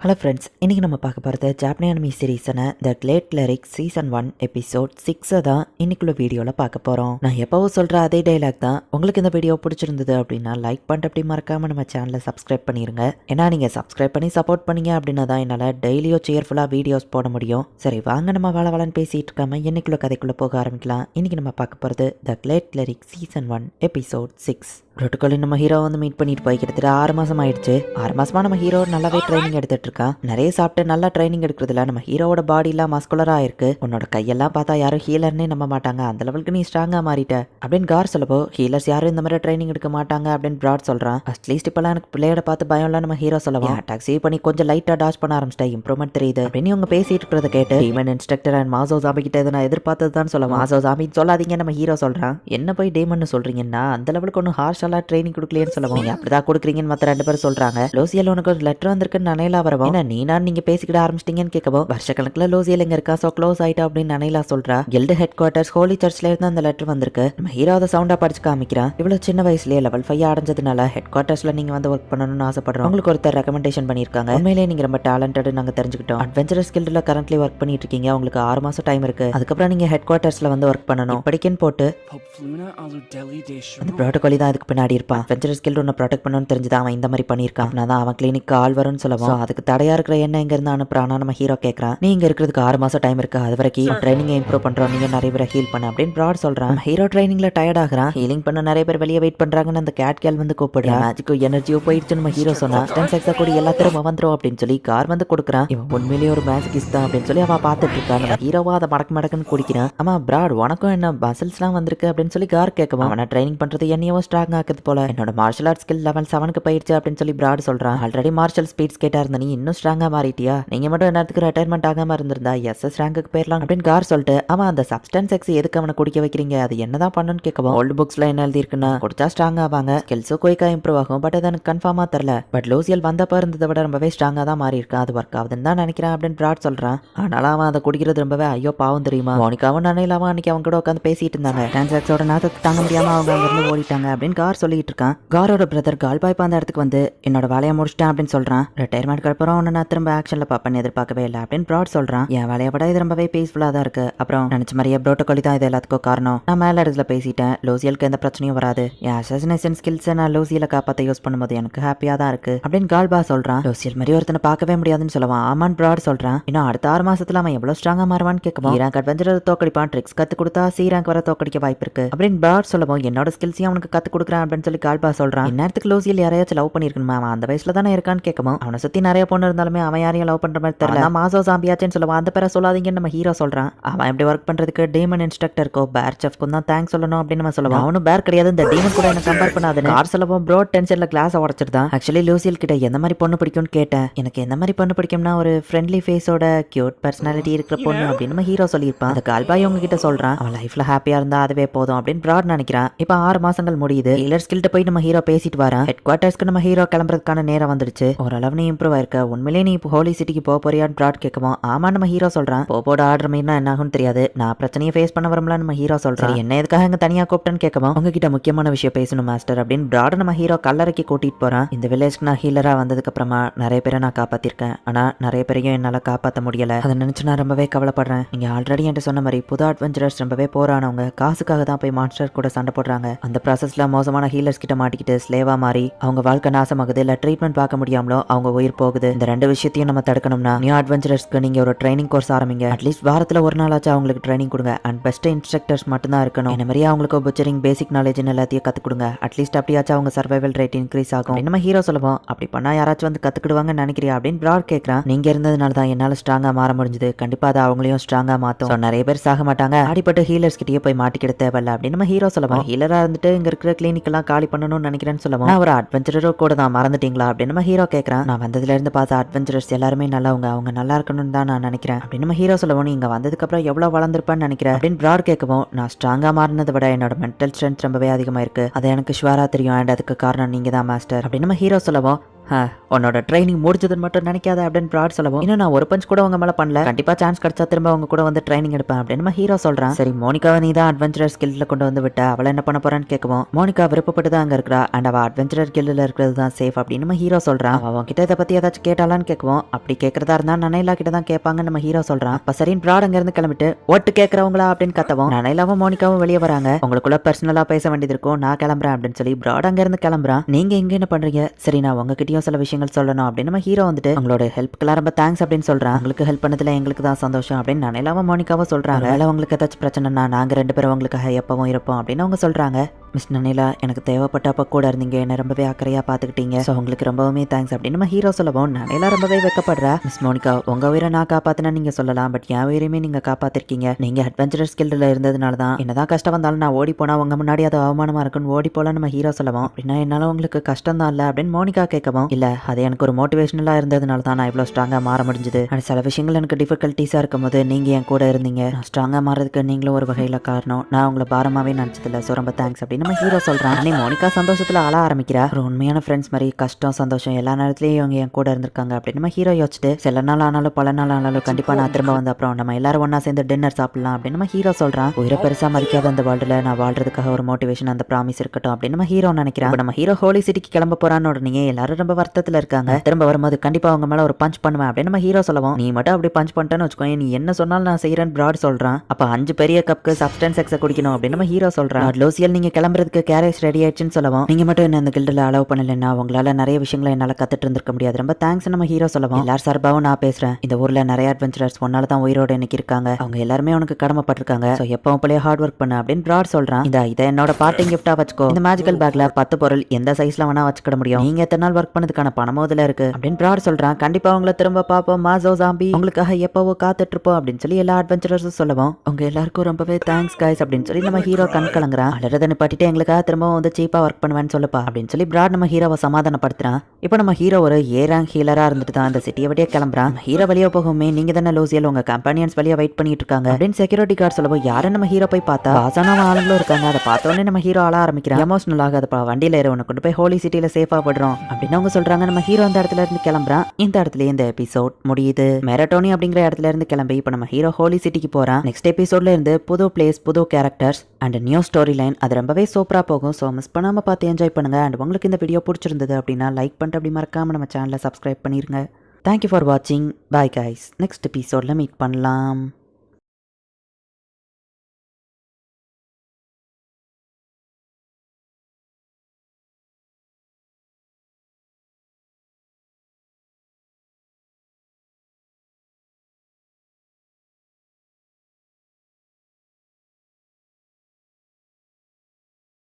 Hello friends இன்றைக்கி நம்ம பார்க்க போகிறது ஜாப்பனி anime சீரீஸான the great cleric season one episode சிக்ஸை தான் இன்னைக்குள்ள வீடியோவில் பார்க்க போகிறோம் நான் எப்போவும் சொல்கிற அதே டைலாக் தான். உங்களுக்கு இந்த வீடியோ பிடிச்சிருந்தது அப்படின்னா லைக் பண்ணிட்டு அப்படி மறக்காமல் நம்ம சேனலை சப்ஸ்கிரைப் பண்ணிடுங்க ஏன்னா நீங்கள் சப்ஸ்கிரைப் பண்ணி சப்போர்ட் பண்ணீங்க அப்படின்னா தான் என்னால் டெய்லியும் சேர்ஃபுல்லாக வீடியோஸ் போட முடியும். சரி வாங்க நம்ம வாழ வாழன்னு பேசிகிட்டு இருக்காம இன்னைக்குள்ள கதைக்குள்ளே போக ஆரம்பிக்கலாம். இன்றைக்கி நம்ம பார்க்க போகிறது the great cleric season one episode six ரொட்டுக்கொல்லி நம்ம ஹீரோ வந்து மீட் பண்ணிட்டு போய் கிட்டத்தட்ட ஆறு மாசம் ஆயிடுச்சு. ஆறு மாசமா நம்ம ஹீரோ நல்லாவே ட்ரைனிங் எடுத்துட்டு இருக்கான் நிறைய சாப்பிட்டு நல்லா ட்ரைனிங் எடுக்கிறதுல நம்ம ஹீரோவோட பாடி எல்லாம் மஸ்குலரா இருக்கு. உன்னோட கையெல்லாம் பார்த்தா யாரும் ஹீலர்னே நம்ப மாட்டாங்க. அந்த லெவலுக்கு நீ ஸ்ட்ராங்கா மாறிட்ட. அப்படின்னு கார் சொல்லப்போ ஹீலர்ஸ் யாரும் இந்த மாதிரி ட்ரைனிங் எடுக்க மாட்டாங்க அப்படின்னு பிராட் சொல்றான். அட்லீஸ்ட் இப்பெல்லாம் எனக்கு பிள்ளையோட பார்த்து பயம்லாம் நம்ம ஹீரோ சொல்லலாம் டாக்ஸி பண்ணி கொஞ்சம் லைட்டா டாச் பண்ண ஆரம்பிச்சிட்டேன். இம்ப்ரூவ்மெண்ட் தெரியுது. அப்படின்னு இவங்க பேசிட்டு இருக்கிறத கேட்டு டீமன் இன்ஸ்ட்ரக்டர் அண்ட் மாசோ சாமி கிட்ட இதை நான் எதிர்பார்த்தது தான் சொல்ல மாசோ சாமி சொல்லாதீங்க நம்ம ஹீரோ சொல்றான். என்ன போய் டீமன் சொல்றீங்கன்னா அந்த லெவலுக்கு ஒன்றும் ஹார்ஷலா ட்ரைனிங் கொடுக்கலையேன்னு சொல்லுவோம் நீங்க அப்படிதான் கொடுக்குறீங்கன்னு மத்த ரெண்டு பேரும் சொல்றாங்க. லோசியல் உனக்கு ஒரு லெட்டர் வந்திருக்குன்னு நனைலா வரவும் என்ன நீ நான் நீங்க பேசிக்கிட ஆரம்பிச்சிட்டீங்கன்னு கேட்கவும் வருஷக்கணக்கில் லோசியல் எங்க இருக்கா? சோ க்ளோஸ் ஆயிட்டா? அப்படின்னு நனைலா சொல்றா. கில்டு ஹெட் குவார்ட்டர்ஸ் ஹோலி சர்ச்ல இருந்து அந்த லெட்டர் வந்திருக்கு. நம்ம ஹீரோ அதை சவுண்டா படிச்சு காமிக்கிறான் இவ்வளவு சின்ன வயசுலயே லெவல் ஃபைவ் அடைஞ்சதுனால ஹெட் குவார்ட்டர்ஸ்ல நீங்க வந்து ஒர்க் பண்ணணும்னு ஆசைப்படுறோம். உங்களுக்கு ஒருத்தர் ரெக்கமெண்டேஷன் பண்ணிருக்காங்க உண்மையிலேயே நீங்க ரொம்ப டேலண்டட் நாங்க தெரிஞ்சுக்கிட்டோம். அட்வென்ச்சரஸ் கில்டுல கரண்ட்லி ஒர்க் பண்ணிட்டு இருக்கீங்க. உங்களுக்கு ஆறு மாசம் டைம் இருக்கு. அதுக்கப்புறம் நீங்க ஹெட் குவார்ட்டர்ஸ்ல வந்து ஒர்க் பண்ணணும். படிக்கன்னு போட்டு அந்த. ப்ரோட்டோகாலி தான் அதுக்கு பின்னாடி இருப்பான். வெஞ்சர் ஸ்கில் ஒன்று ப்ரொடெக்ட் பண்ணணும்னு தெரிஞ்சு அவன் இந்த மாதிரி பண்ணியிருக்கான். நான் அவன் கிளினிக் ஆள் வரும்னு சொல்லுவோம் அதுக்கு தடையா இருக்கிற என்ன எங்க இருந்து அனுப்புறானா நம்ம ஹீரோ கேட்கறான் நீ இங்க இருக்கிறதுக்கு ஆறு மாசம் டைம் இருக்கு. அது வரைக்கும் ட்ரைனிங் இம்ப்ரூவ் பண்றோம். நீங்க நிறைய பேரை ஹீல் பண்ண அப்படின்னு ப்ராட் சொல்றான். ஹீரோ ட்ரைனிங்ல டயர்ட் ஆகுறான். ஹீலிங் பண்ண நிறைய பேர் வெளியே வெயிட் பண்றாங்கன்னு அந்த கேட் கேல் வந்து கூப்பிடுறா. மேஜிக்கும் எனர்ஜியோ போயிடுச்சு நம்ம ஹீரோ சொன்னா ஸ்டன் செக்ஸா கூட எல்லா திரும்ப வந்துரும் அப்படின்னு சொல்லி கார் வந்து கொடுக்குறான். இவன் உண்மையிலேயே ஒரு மேஜிகிஸ்ட் தான் அப்படின்னு சொல்லி அவன் பார்த்துட்டு இருக்கான். நம்ம ஹீரோவா அதை மடக்கு மடக்குன்னு குடிக்கிறான். ஆமா பிராட் உனக்கும் என்ன மசில்ஸ்லாம் வந்திருக்கு அப்படின்னு சொல்லி கார் கேட்கவும் அவனை ட்ரைனிங் பண்றது என்னையோ ஸ்ட்ராங் ஆக்குது போல. என்னோட மார்ஷல் ஆர்ட் ஸ்கில் லெவல் செவனுக்கு போயிடுச்சு அப்படின்னு சொல்லி பிராட் சொல்றான். ஆல்ரெடி மார்ஷல் ஸ்பீட்ஸ் கேட்டா இருந்த நீ இன்னும் ஸ்ட்ராங்கா மாறிட்டியா? நீங்க மட்டும் நேரத்துக்கு ரிட்டையர்மெண்ட் ஆகாம இருந்திருந்தா எஸ்எஸ் ரேங்குக்கு போயிடலாம் அப்படின்னு கார் சொல்லிட்டு அவன் அந்த சப்ஸ்டன்ஸ் எக்ஸ் எதுக்கு அவனை குடிக்க வைக்கிறீங்க? அது என்னதான் பண்ணுன்னு கேட்கவும் ஓல்டு புக்ஸ்ல என்ன எழுதிருக்குன்னா குடிச்சா ஸ்ட்ராங் ஆவாங்க. ஸ்கில்ஸும் குயிக்கா இம்ப்ரூவ் ஆகும். பட் அது எனக்கு கன்ஃபார்மா தெரியல. பட் லூசியல் வந்தப்ப இருந்ததை விட ரொம்பவே ஸ்ட்ராங்கா தான் மாறி இருக்கு அது ஒர்க் ஆகுதுன்னு தான் நினைக்கிறேன் அப்படின்னு பிராட் சொல்றான். ஆனாலும் அவன் அதை குடிக்கிறது ரொம்பவே ஐயோ பாவம் தெரியுமா? மோனிகாவும் அவன் அன்னைக்கு அவங்க கூட உட்காந்து பேசிட்டு இருந்தாங்க. டிரான்சாக்ஸோட நாத்தத்தை தாங்க முடியாம அவங்க அங்கிருந்து ஓடிட்டாங்க அப்படின்னு கார் சொல்லிட்டு இருக்கான் காரோட பிரதர் கால்பாய் பாந்த இடத்துக்கு வந்து என்னோட வேலையை முடிச்சிட்டேன் அப்படின்னு சொல்றான். ரிட்டையர்மெண்ட்க்கு அப்புறம் உன்னை நான் திரும்ப ஆக்ஷன்ல பாப்பேன்னு எதிர்பார்க்கவே இல்லை அப்படின்னு ப்ராட் சொல்றான். என் வேலையை விட இது ரொம்பவே பீஸ்ஃபுல்லா தான் இருக்கு. அப்புறம் நினைச்ச மாதிரியே ப்ரோட்டோகாலி தான் இது எல்லாத்துக்கும் காரணம். நான் மேல இடத்துல பேசிட்டேன். லோசியலுக்கு எந்த பிரச்சனையும் வராது. என் அசசினேஷன் ஸ்கில்ஸை நான் லூசியல காப்பாத்த யூஸ் பண்ணும்போது எனக்கு ஹாப்பியா தான் இருக்கு அப்படின்னு கால்பா சொல்றான். லோசியல் மாதிரி ஒருத்தனை பார்க்கவே முடியாதுன்னு சொல்லுவான். ஆமான் ப்ராட் சொல்றான். இன்னும் அடுத்த ஆறு மாசத்துல அவன் எவ்வளவு ஸ்ட்ராங்கா மாறுவான்னு கேட்கவும் ரேங்க் அட்வென்ச்சர் தோக்கடிப்பான். ட்ரிக்ஸ் கத்து கொடுத்தா சி ரேங்க் வர தோக்கடிக்க வாய்ப்பு இருக்கு அப்படின்னு ப்ராட் சொல்லவும் என்னோட ஸ்கில்ஸையும் அவனுக்கு கத்து கொடுக்குறேன். அப்படின்னு சொல்லி கால்பா சொல்றான். இந்நேரத்துக்கு லூசியல் யாரையாச்சும் லவ் பண்ணிருக்கணுமா அவன் அந்த வயசுல தானே இருக்கான்னு கேட்கவும் அவனை சுத்தி நிறைய பொண்ணு இருந்தாலுமே அவன் யாரையும் லவ் பண்ற மாதிரி தெரியல. மாசோ சாம்பியாச்சுன்னு சொல்லுவான். அந்த பேரை சொல்லாதீங்கன்னு நம்ம ஹீரோ சொல்றான். அவன் எப்படி ஒர்க் பண்றதுக்கு டீமன் இன்ஸ்ட்ரக்டருக்கோ பேர் செஃப்க்கும் தான் தேங்க்ஸ் சொல்லணும் அப்படின்னு நம்ம சொல்லுவான் அவனும் பேர் கிடையாது. இந்த டீமன் கூட என்ன கம்பேர் பண்ணாதுன்னு. கார் சொல்லவும் ப்ரோ டென்ஷன்ல கிளாஸ் உடச்சிருந்தான் ஆக்சுவலி லூசியல் கிட்ட எந்த மாதிரி பொண்ணு பிடிக்கும்னு கேட்டேன். எனக்கு எந்த மாதிரி பொண்ணு பிடிக்கும்னா ஒரு ஃப்ரெண்ட்லி ஃபேஸோட கியூட் பர்சனாலிட்டி இருக்கிற பொண்ணு அப்படின்னு நம்ம ஹீரோ சொல்லியிருப்பான். அந்த கால்பாய் உங்க கிட்ட சொல்றான். அவன் லைஃப்ல ஹாப்பியா இருந்தா அதுவே போதும் அப்படின்னு ப்ராட் நினைக்கிறான். இப்போ ஆறு மாசங்கள் முடியுது. ஹீலர் கிட்ட போய் நம்ம ஹீரோ பேசிட்டு வரான் ஹெட் குவார்டர்ஸ்க்கு நம்ம ஹீரோ கிளம்புறதுக்கான நேரம் வந்துடுச்சு. ஓரளவு நீ இம்ப்ரூவ் ஆயிருக்க. உண்மையிலே நீ இப்போ ஹோலி சிட்டிக்கு போக போறியான்னு ப்ராட் கேட்கவும் ஆமா நம்ம ஹீரோ சொல்றான். போபோட ஆர்டர் மீறினா என்ன ஆகும்னு தெரியாது. நான் பிரச்சனையை ஃபேஸ் பண்ண வரல நம்ம ஹீரோ சொல்றான் என்ன எதுக்காக இங்க தனியா கூப்பிட்டேன்னு கேட்கவும் உங்ககிட்ட முக்கியமான விஷயம் பேசணும் மாஸ்டர் அப்படின்னு ட்ராட் நம்ம ஹீரோ கல்லறைக்கு கூட்டிட்டு போறான். இந்த வில்லேஜ்க்கு நான் ஹீலரா வந்ததுக்கு அப்புறமா நிறைய பேரை நான் காப்பாத்திருக்கேன். ஆனா நிறைய பேரையும் என்னால காப்பாத்த முடியல. அதை நினைச்சு நான் ரொம்பவே கவலைப்படுறேன். நீங்க ஆல்ரெடி என்கிட்ட சொன்ன மாதிரி புது அட்வென்ச்சரர்ஸ் ரொம்பவே போரானவங்க. காசுக்காக தான் போய் மாஸ்டர் கூட சண்டை போடுறாங்க. அந்த ப்ராசஸ்ல மோசமான ஹீலர்ஸ் கிட்ட மாட்டிக்கிட்டு ஸ்லேவா மாறி அவங்க வாழ்க்கை நாசமாகுது இல்ல ட்ரீட்மெண்ட் பார்க்க முடியாமலோ அவங்க உயிர் போகுது. இந்த ரெண்டு விஷயத்தையும் நம்ம தடுக்கணும்னா நியூ அட்வென்ச்சரஸ்க்கு நீங்க ஒரு ட்ரைனிங் கோர்ஸ் ஆரம்பிங்க. அட்லீஸ்ட் வாரத்துல ஒரு நாளாச்சும் அவங்களுக்கு ட்ரைனிங் கொடுங்க. அண்ட் பெஸ்ட் இன்ஸ்ட்ரக்டர்ஸ் மட்டும் தான் இருக்கணும். இந்த மாதிரி அவங்களுக்கு புச்சரிங் பேசிக் நாலேஜ் எல்லாத்தையும் கத்து கொடுங்க. அட்லீஸ்ட் அப்படியாச்சும் அவங்க சர்வைவல் ரேட் இன்க்ரீஸ் ஆகும். நம்ம ஹீரோ சொல்லுவோம் அப்படி பண்ணா யாராச்சும் வந்து கத்துக்கிடுவாங்கன்னு நினைக்கிறியா? அப்படின்னு பிராட் கேட்கறான் நீங்க இருந்ததுனால தான் என்னால ஸ்ட்ராங்கா மாற முடிஞ்சது. கண்டிப்பா அதை அவங்களையும் ஸ்ட்ராங்கா மாத்தும். நிறைய பேர் சாக மாட்டாங்க. அடிப்பட்டு ஹீலர்ஸ் கிட்டயே போய் மாட்டிக்கிட தேவையில்ல அப்படின்னு நம்ம ஹீரோ சொல்லுவோம். ஹீலரா இருந்துட்டு இங்க இருக்கிற கிளினிக் எல்லாம் காலி பண்ணணும்னு நினைக்கிறேன்னு சொல்லுவோம் நான் ஒரு அட்வென்ச்சரோ கூட தான். மறந்துட்டீங்களா? அப்படின்னு நம்ம ஹீரோ கேட்கறான் நான் வந்ததுல இருந்து பார்த்த அட்வென்ச்சரஸ் எல்லாருமே நல்லவங்க. அவங்க நல்லா இருக்கணும்னு தான் நான் நினைக்கிறேன். அப்படின்னு நம்ம ஹீரோ சொல்லுவோம் நீங்க வந்ததுக்கு அப்புறம் எவ்வளவு வளர்ந்துருப்பான்னு நினைக்கிறேன்? அப்படின்னு ப்ராட் கேட்கவும் நான் ஸ்ட்ராங்கா மாறினதை விட என்னோட மென்டல் ஸ்ட்ரென்த் ரொம்பவே அதிகமா இருக்கு. அது எனக்கு ஷுவரா தெரியும். அண்ட் அதுக்கு காரணம் நீங்க தான் மாஸ்டர் அப்படின்னு நம்ம ஹீரோ சொல்லுவோம் உன்னோட ட்ரைனிங் முடிஞ்சதுன்னு மட்டும் நினைக்காத அப்படின்னு ப்ராட் சொல்லவும் இன்னும் நான் ஒரு பஞ்ச் கூட உங்க மேல பண்ணல. கண்டிப்பா சான்ஸ் கிடைச்சா திரும்ப அவங்க கூட வந்து ட்ரைனிங் எடுப்பேன் அப்படின்னு நம்ம ஹீரோ சொல்றான். சரி மோனிகாவை நீ தான் அட்வென்ச்சரர் ஸ்கில்ல கொண்டு வந்து விட்ட. அவளை என்ன பண்ண போறான்னு கேட்கவும் மோனிகா விருப்பப்பட்டு தான் அங்க இருக்கிறா. அண்ட் அவ அட்வென்ச்சரர் கில்லில் இருக்கிறது தான் சேஃப் அப்படின்னு நம்ம ஹீரோ சொல்றான். அவன் அவன்கிட்ட இதை பத்தி ஏதாச்சும் கேட்டாலான்னு கேட்கவும் அப்படி கேட்கறதா இருந்தா நனைலா கிட்ட தான் கேட்பாங்கன்னு நம்ம ஹீரோ சொல்றான். அப்ப சரின்னு ப்ராட் அங்க இருந்து கிளம்பிட்டு ஓட்டு கேட்கறவங்களா? அப்படின்னு கத்தவும் நனைலாவும் மோனிகாவும் வெளியே வராங்க. உங்களுக்குள்ள பர்சனலா பேச வேண்டியது இருக்கும். நான் கிளம்புறேன் அப்படின்னு சொல்லி ப்ராட் அங்க இருந்து கிளம்புறான். நீங்க இங்க என்ன பண்றீங்க? சரி நான் உங்ககிட்டயும் சில விஷயங்கள் சொல்லணும் அப்படின்னு நம்ம ஹீரோ வந்துட்டு உங்களோட ஹெல்ப்க்குலாம் ரொம்ப தேங்க்ஸ் அப்படின்னு சொல்றான். உங்களுக்கு ஹெல்ப் பண்ணதுல எங்களுக்கு தான் சந்தோஷம் அப்படின்னு நனைலாவும் மோனிகாவும் சொல்றாங்க. வேலை உங்களுக்கு ஏதாச்சும் பிரச்சனைனா நாங்க ரெண்டு பேரும் உங்களுக்காக எப்பவும் இருப்போம் அப்படின்னு அவங்க சொல்றாங்க. மிஸ் நனிலா எனக்கு தேவைப்பட்டப்ப கூட இருந்தீங்க. என்ன ரொம்பவே அக்கறையா பாத்துக்கிட்டீங்க. ஸோ உங்களுக்கு ரொம்பவுமே தேங்க்ஸ் அப்படின்னு நம்ம ஹீரோ சொல்லவும். நனிலா ரொம்பவே வெக்கப்படுறா. மிஸ் மோனிகா உங்க உயிரை நான் காப்பாத்தினா நீங்க சொல்லலாம். பட் என் உயிரையுமே நீங்க காப்பாத்திருக்கீங்க. நீங்க அட்வென்ச்சரஸ் ஸ்கில்ல இருந்ததுனால தான். என்னதான் கஷ்டம் வந்தாலும் நான் ஓடி போனா உங்க முன்னாடி அது அவமானமா இருக்குன்னு ஓடி போல நம்ம ஹீரோ சொல்லவும். அப்படின்னா என்னால உங்களுக்கு கஷ்டம் தான் இல்ல அப்படின்னு மோனிகா கேட்கவும். இல்ல அது எனக்கு ஒரு மோட்டிவேஷனலா இருந்ததுனால தான் நான் இவ்வளவு ஸ்ட்ராங்கா மாற முடிஞ்சது. அண்ட் சில விஷயங்கள் எனக்கு டிஃபிகல்ட்டிஸா இருக்கும் போது நீங்க என் கூட இருந்தீங்க. நான் ஸ்ட்ராங்கா மாறதுக்கு நீங்களும் ஒரு வகையில காரணம். நான் உங்களை பாரமாவே நினைச்சதில்ல. ஸோ ரொம்ப தேங்க்ஸ் அப்படின்னு நம்ம ஹீரோ சொல்றான்? அன்னை மோனிகா சந்தோஷத்தில் அழ ஆரம்பிக்கிறா. ஒரு உண்மையான ஃப்ரெண்ட்ஸ் மாதிரி கஷ்டம் சந்தோஷம் எல்லா நேரத்துலையும் இவங்க என் கூட இருந்திருக்காங்க அப்படின்னு நம்ம ஹீரோ யோசிச்சுட்டு சில நாள் ஆனாலும் பல நாள் ஆனாலும் கண்டிப்பாக நான் திரும்ப வந்த அப்புறம் நம்ம எல்லாரும் ஒன்றா சேர்ந்து டின்னர் சாப்பிடலாம் அப்படின்னு நம்ம ஹீரோ சொல்கிறான் உயிரை பெருசாக மதிக்காத அந்த வேர்ல்டுல நான் வாழ்றதுக்காக ஒரு மோட்டிவேஷன் அந்த ப்ராமிஸ் இருக்கட்டும் அப்படின்னு நம்ம ஹீரோ நினைக்கிறான். நம்ம ஹீரோ ஹோலி சிட்டிக்கு கிளம்ப போறான்னு உடனே எல்லாரும் ரொம்ப வருத்தத்தில் இருக்காங்க. திரும்ப வரும்போது கண்டிப்பாக அவங்க மேலே ஒரு பஞ்ச் பண்ணுவேன் அப்படின்னு நம்ம ஹீரோ சொல்லவும். நீ மட்டும் அப்படி பஞ்ச் பண்ணிட்டேன்னு வச்சுக்கோங்க நீ என்ன சொன்னாலும் நான் செய்யறேன் ப்ராட் சொல்கிறான் அப்போ அஞ்சு பெரிய கப்க்கு சப்ஸ்டன்ஸ் எக்ஸை குடிக்கணும் அப்படின்னு நம்ம ஹீரோ சொல்கிறான் லோசியல் நீங்கள் கிளம்ப கிளம்புறதுக்கு கேரேஜ் ரெடி ஆயிடுச்சுன்னு சொல்லவும் நீங்க மட்டும் என்ன அந்த கில்டில் அலோவ் பண்ணலன்னா உங்களால நிறைய விஷயங்களை என்னால கத்துட்டு இருந்திருக்க முடியாது. ரொம்ப தேங்க்ஸ் நம்ம ஹீரோ சொல்லவும். எல்லார் சார்பாவும் நான் பேசுறேன். இந்த ஊர்ல நிறைய அட்வென்ச்சரர்ஸ் ஒன்னால தான் உயிரோட இன்னைக்கு இருக்காங்க அவங்க எல்லாருமே உனக்கு கடமைப்பட்டிருக்காங்க. ஸோ எப்பவும் போலயே ஹார்ட் ஒர்க் பண்ண அப்படின்னு ப்ராட் சொல்றான். இந்த இதை என்னோட பார்ட்டிங் கிஃப்டா வச்சுக்கோ. இந்த மேஜிக்கல் பேக்ல பத்து பொருள் எந்த சைஸ்ல வேணா வச்சுக்கிட முடியும். நீங்க எத்தனை நாள் ஒர்க் பண்ணதுக்கான பணமும் இதுல இருக்கு. அப்படின்னு ப்ராட் சொல்றான். கண்டிப்பா உங்களை திரும்ப பார்ப்போம். மாசோ ஜாம்பி உங்களுக்காக எப்பவோ காத்துட்டு இருப்போம் அப்படின்னு சொல்லி எல்லா அட்வென்ச்சரர்ஸும் சொல்லவும் உங்க எல்லாருக்கும் ரொம்பவே தேங்க்ஸ் guys அப்படின்னு சொல்லி நம்ம ஹீரோ கண் கலங்குறான். பாட்டி எங்களுக்காக திரும்பவும் வந்து சீப்பாக ஒர்க் பண்ணுவேன்னு சொல்லுப்பா அப்படின்னு சொல்லி பிராட் நம்ம ஹீரோவை சமாதானப்படுத்துறான். இப்போ நம்ம ஹீரோ ஒரு ஏ ரேங்க் ஹீலராக இருந்துட்டு தான் அந்த சிட்டியை வழியா கிளம்புறான். ஹீரோ வெளியே போகவுமே நீங்கள் தானே லோசியல் உங்கள் கம்பெனியன்ஸ் வெளியே வெயிட் பண்ணிட்டு இருக்காங்க. அப்படின்னு செக்யூரிட்டி கார்டு சொல்லவோ யாரை நம்ம ஹீரோ போய் பார்த்தா? பாசான ஆளுங்களும் இருக்காங்க. அதை பார்த்தோன்னே நம்ம ஹீரோ ஆள ஆரம்பிக்கிறான். எமோஷனல் ஆகாதப்பா வண்டியில் ஏற உன்னை கொண்டு போய் ஹோலி சிட்டியில் சேஃபாக விடுறோம் அப்படின்னு அவங்க சொல்கிறாங்க நம்ம ஹீரோ அந்த இடத்துல இருந்து கிளம்புறான். இந்த இடத்துல இந்த எபிசோட் முடியுது. மெரட்டோனி அப்படிங்கிற இடத்துல இருந்து கிளம்பி இப்போ நம்ம ஹீரோ ஹோலி சிட்டிக்கு போகிறான் நெக்ஸ்ட் எபிசோட்ல இருந்து புது பிளேஸ் புது characters and new story line அது ரொம்பவே சூப்பராக போகும். ஸோ மிஸ் பண்ணாமல் பார்த்து என்ஜாய் பண்ணுங்க. அண்ட் உங்களுக்கு இந்த வீடியோ பிடிச்சிருந்தது அப்படின்னா லைக் பண்ணிட்டு அப்படி மறக்காம நம்ம சேனலை சப்ஸ்கிரைப் பண்ணிருங்க. தேங்க்யூ ஃபார் வாட்சிங் பாய் கைஸ் நெக்ஸ்ட் எபிசோடில் மீட் பண்ணலாம்.